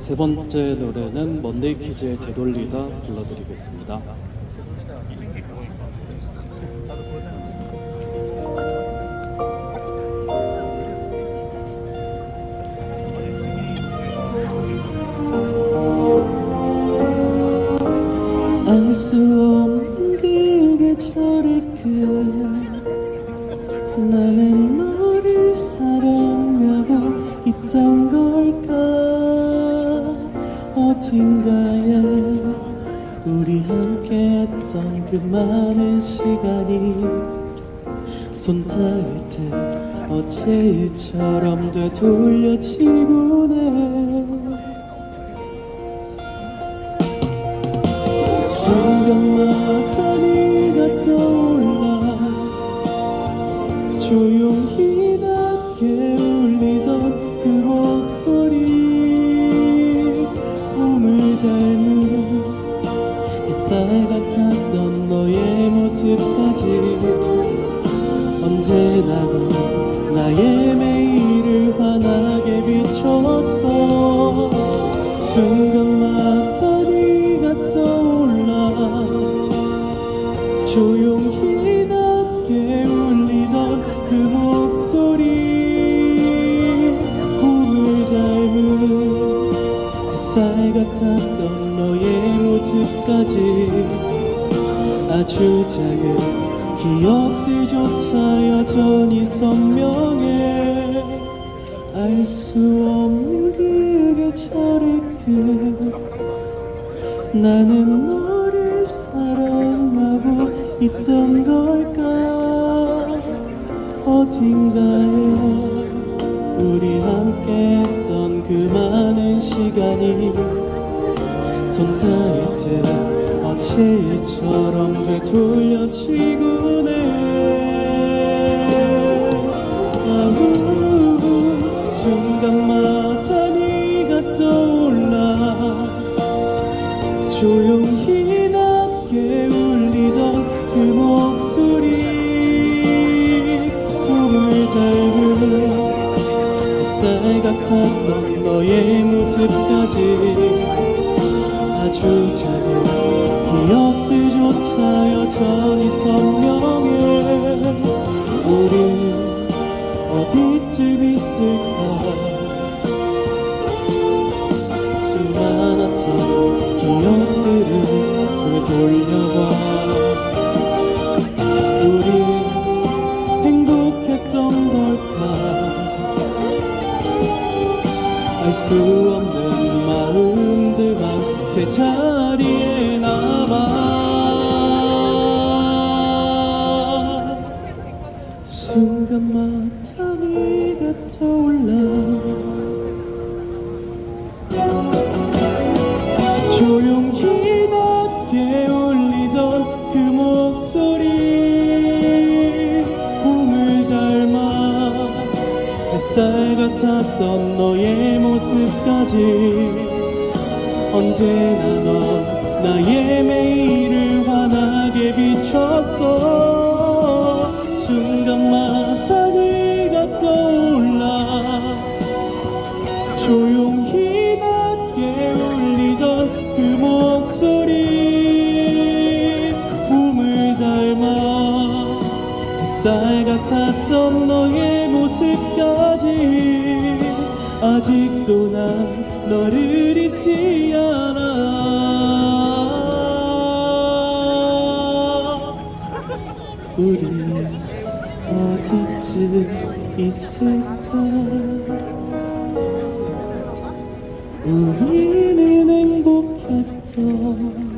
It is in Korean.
세 번째 노래는 먼데이 키즈의 되돌리다 불러드리겠습니다. 함께 했던 그 많은 시간이 손 닿을 때 어제 일처럼 되돌려지곤 해 순간마 언제나 넌 나의 매일을 환하게 비췄어. 순간마다 네가 떠올라. 조용히 낮게 울리던 그 목소리. 봄을 닮은 햇살 같았던 너의 모습까지 아주 작은 기억들조차 여전히 선명해. 알 수 없는 그게 저렇게. 나는 너를 사랑하고 있던 걸까? 어딘가에 우리 함께 했던 그 많은 시간이 손때 일처럼 되돌려지곤 해 아우, 순간마다 네가 떠올라 조용히 낮게 울리던 그 목소리 봄을 닮은 햇살 같았던 너의 모습까지 아주 작은 기억들조차 여전히 선명해. 우리 어디쯤 있을까? 수많았던 기억들을 되돌려봐. 우리 행복했던 걸까? 알수 없는 마음들만 제자 순간마다 네가 떠올라. 조용히 낮게 울리던 그 목소리 봄을 닮아 햇살 같았던 너의 모습까지 언제나 넌 나의 매일 조용히 낮게 울리던 그 목소리 봄을 닮아 햇살 같았던 너의 모습까지 아직도 난 너를 잊지 않아. 우리 어디쯤 있을까 우리는 행복했던